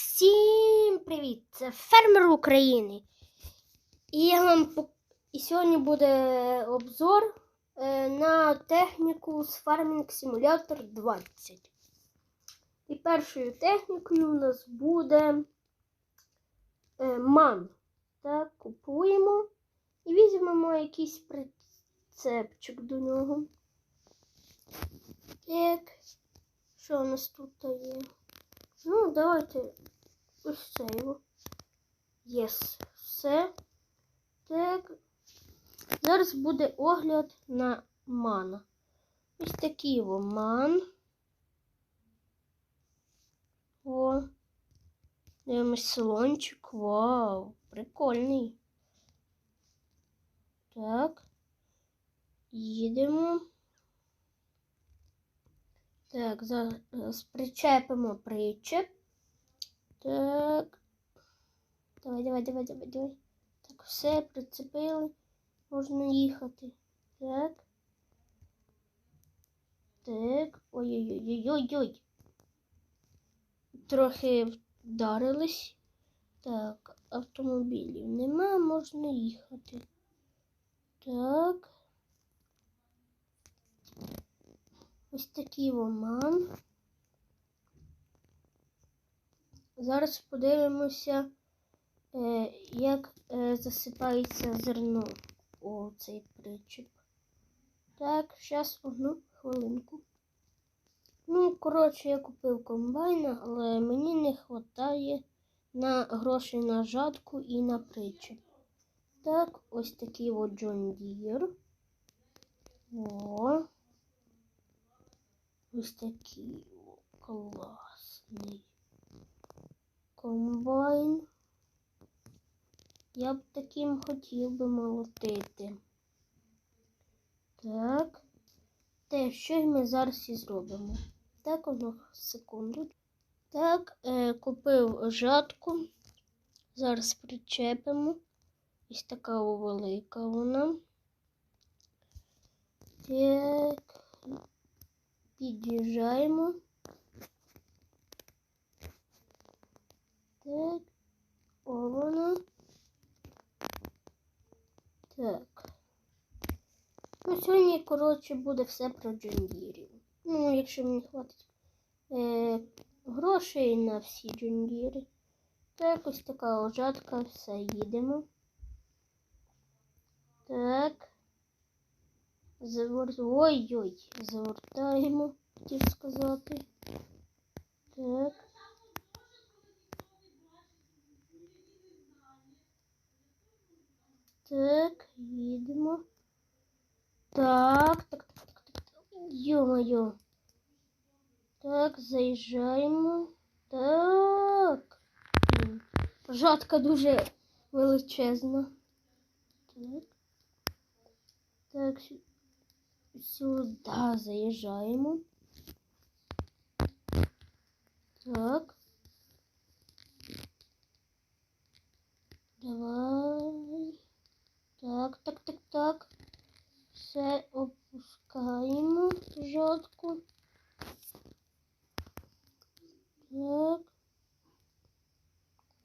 Всім привіт! Це фермер України. І я вам і сьогодні буде обзор е, на техніку з Farming Simulator 20. І першою технікою у нас буде е, ман. Так, купуємо і візьмемо якийсь прицепчик до нього. Так, що у нас тут є? Ну, давайте ось це його. Єс. Все. Так. Зараз буде огляд на мана. Ось такий його ман. О. Дивимось салончик. Вау, прикольний. Так. Їдемо. Так, зараз причепимо причеп. Так. Давай, давай, давай, давай, давай. Так, все, прицепили. Можна їхати. Так. Так. Ой-ой-ой-ой-ой. Трохи вдарились. Так, автомобілів нема, можна їхати. Так. Ось такий оман. Зараз подивимося, е, як е, засипається зерно у цей причіп. Так, зараз одну хвилинку. Ну, коротше, я купив комбайн, але мені не вистачає на грошей на жатку і на причіп. Так, ось такий от John Deere. О. Ось такий класний комбайн. Я б таким хотів би молотити. Так. Те, що ми зараз і зробимо. Так, одну секунду. Так, е, купив жатку. Зараз причепимо. Ось така велика вона. Так. Під'їжджаємо. Так. О, вона. Так. Ну, сьогодні, коротше, буде все про джундірів. Ну, якщо мені хватить е, грошей на всі джундіри. Так, ось така ожатка, все, їдемо. Так. Завор... Ой-ой, завертаємо, хотів сказати. Так. Так, їдемо. Так, так, так, так, так. Йо-моє. Так, заїжджаємо. Так. Жатка дуже величезна. Так. Так, сю- сюди заїжджаємо. Так. Давай. Так, так, так, так. Все опускаємо жатку. Так.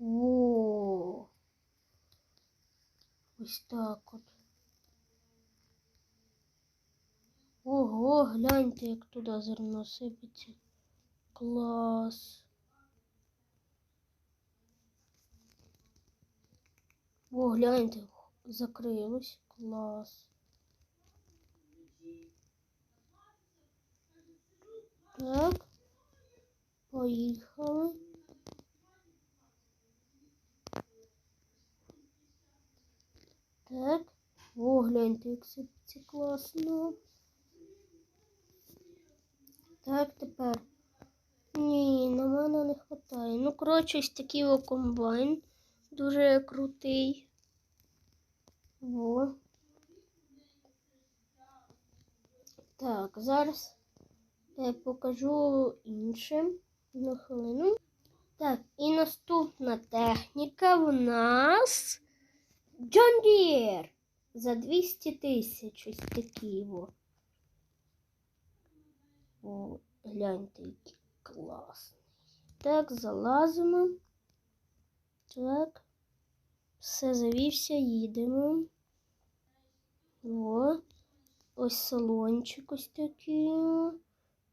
О. Ось так от. Ого, гляньте, як туди зерно сипеться. Клас. О, гляньте, закрилось. Клас. Так. Поїхали. Так. О, гляньте, як сипеться класно. Так, тепер. Ні, на мене не вистачає. Ну, коротше, ось такий о комбайн. Дуже крутий. Во. Так, зараз я покажу інше на хвилину. Так, і наступна техніка в нас John Deere за 200 тисяч. Ось такий во. О, гляньте, який класний. Так, залазимо. Так. Все завівся, їдемо. О, ось салончик ось такий.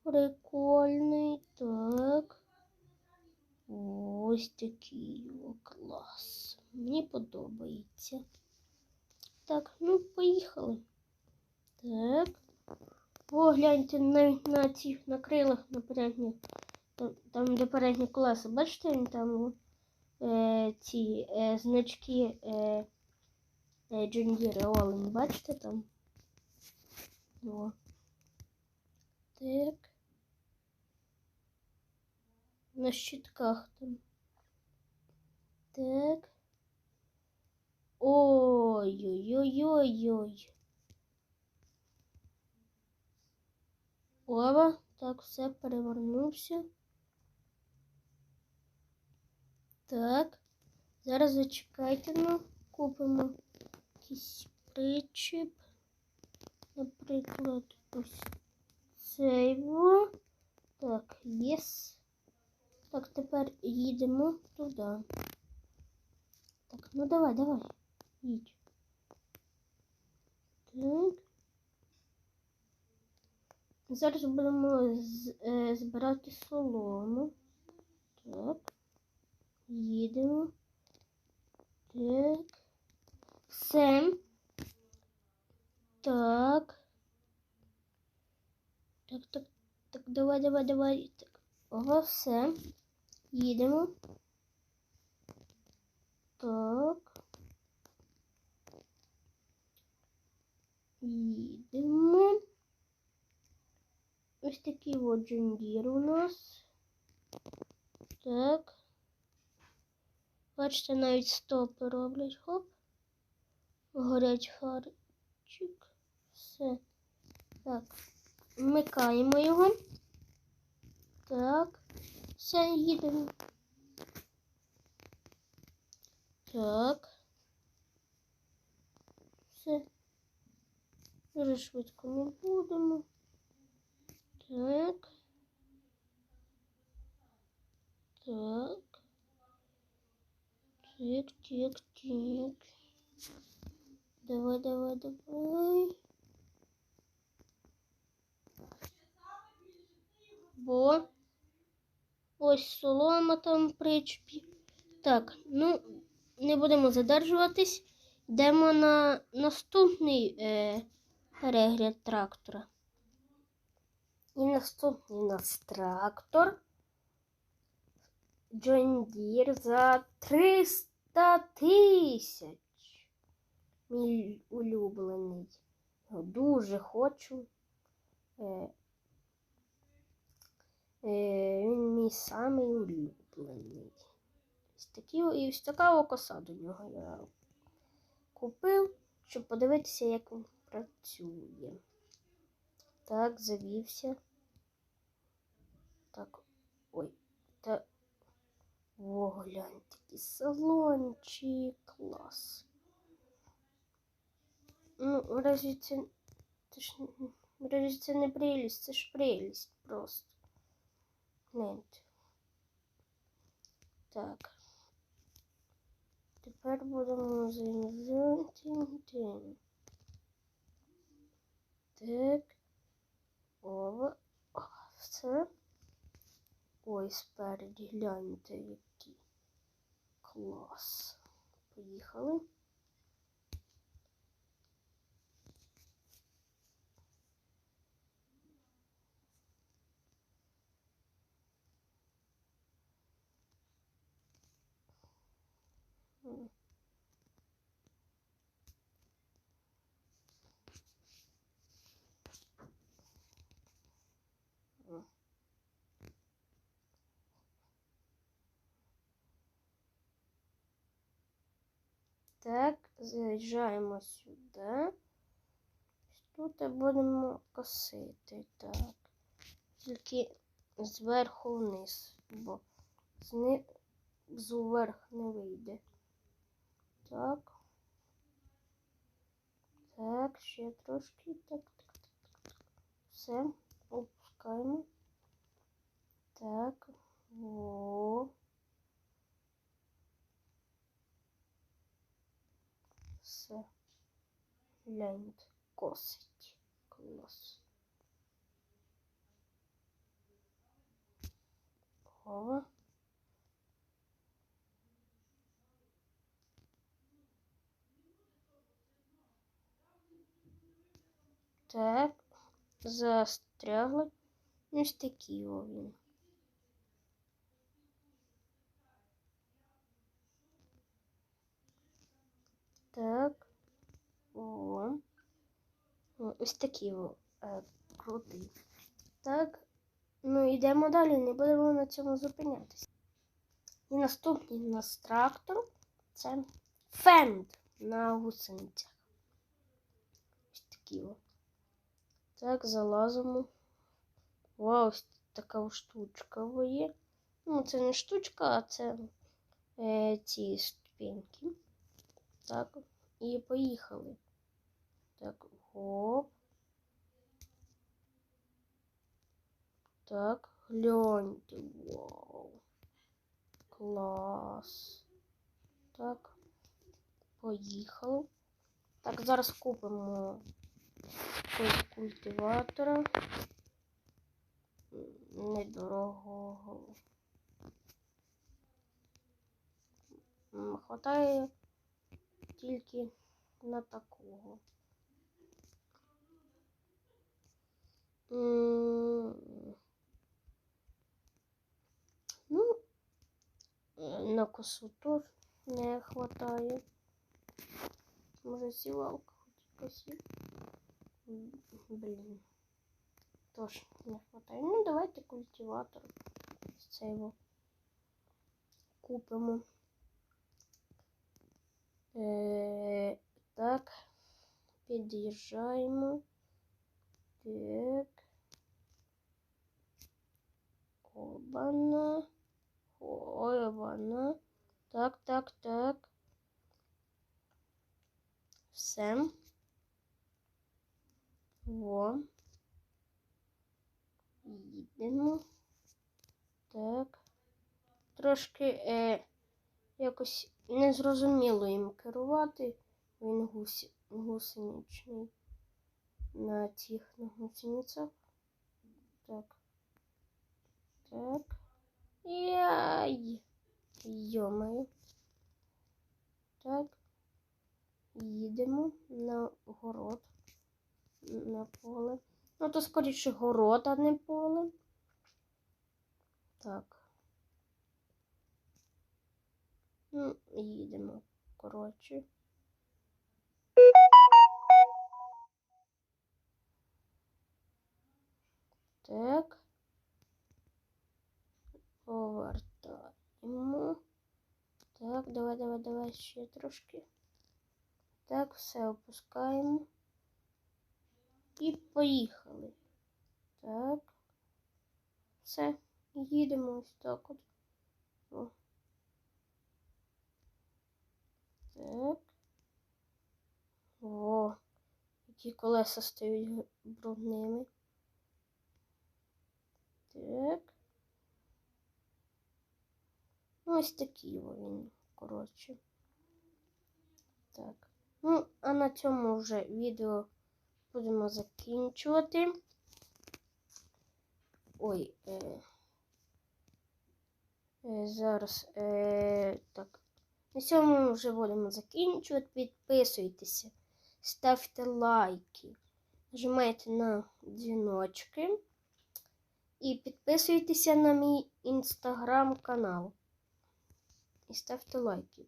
Прикольний. Так. Ось такий о, клас. Мені подобається. Так, ну поїхали. Так. О, гляньте навіть на цих на крилах на передніх. Там, де передні колеса. Бачите, там е, ці е, значки е, е, Deere Олень. Бачите там? О. Так. На щитках там. Так. Ой-ой-ой-ой-ой. Ова, так, все перевернувся. Так. Зараз зачекайте, ну, купимо якийсь причіп. Наприклад, ось цей. во. Так, єс. Так, тепер їдемо туди. Так, ну давай, давай. Їдь. Так. Зараз будемо е, збирати солому. Так. Їдемо. Так. Все. Так. Так, так, так, давай, давай, давай. Так. Ага, все. Їдемо. Так. Їдемо. Ось такий от джундір у нас. Так. Бачите, навіть стопи роблять. Хоп. Горять фарчик. Все. Так. Вмикаємо його. Так. Все, їдемо. Так. Все. Дуже швидко не будемо. Так. Так. Так, так, так. Давай, давай, давай. Бо. Ось солома там в причепі. Так, ну, не будемо задержуватись. Йдемо на наступний е, перегляд трактора. І наступний у нас трактор John за 300 тисяч. Мій улюблений. Дуже хочу. Е, е, він мій самий улюблений. Ось такі, і ось така коса до нього я купив, щоб подивитися, як він працює. Так, завівся. Так, ой, та. О, глянь, такий салончик, клас. Ну, разве це, це ж, разве це не прелість, це ж прелість просто. Гляньте. Так. Тепер будемо займати. Так. Ова. О, все. Ой, спереді гляньте, який клас. Поїхали. Так, заїжджаємо сюди. Тут будемо косити. Так. Тільки зверху вниз, бо знизу вверх не вийде. Так. Так, ще трошки. Так, так, так, так. Все, опускаємо. Так. О. Гляньте, косить. Клас. О. Так, застрягли. Ось такі о він. Так. О. Ось такі е, крутий. Так. Ну, йдемо далі, не будемо на цьому зупинятися. І наступний у нас трактор це фенд на гусеницях. Ось такі о. Так, залазимо. Вау, ось така штучка є. Ну, це не штучка, а це е, ці ступеньки. Так, і поїхали. Так, гоп. Так, гляньте. Вау. Клас. Так. Поїхали. Так, зараз купимо культиватора. Недорогого. Хватає тільки на такого. Ну, е, на косу теж не хватає. Може, сівалка хоч якась є? М, Блін. Тож не хватає. Ну, давайте культиватор. Цей його купимо. Е, так, під'їжджаємо. Так. Обана. Обана. Так, так, так. Все. Во. Їдемо. Так. Трошки е, якось незрозуміло їм керувати. Він гусеничний. На цих на гусеницях. Так. Так. Яй. Йомаю. Так. Їдемо на город. На поле. Ну, то скоріше город, а не поле. Так. Ну, їдемо. Коротше. Ще трошки. Так, все опускаємо. І поїхали. Так. Все. Їдемо ось так от. О. Так. О, які колеса стають брудними. Так. Ну, ось такі вони, коротше. Так. Ну, а на цьому вже відео будемо закінчувати. Ой, е, е, зараз е, так. На цьому вже будемо закінчувати. Підписуйтеся, ставте лайки, нажимайте на дзвіночки і підписуйтеся на мій інстаграм-канал. І ставте лайки.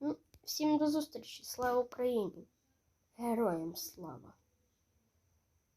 Ну, всім до зустрічі! Слава Україні! Героям слава!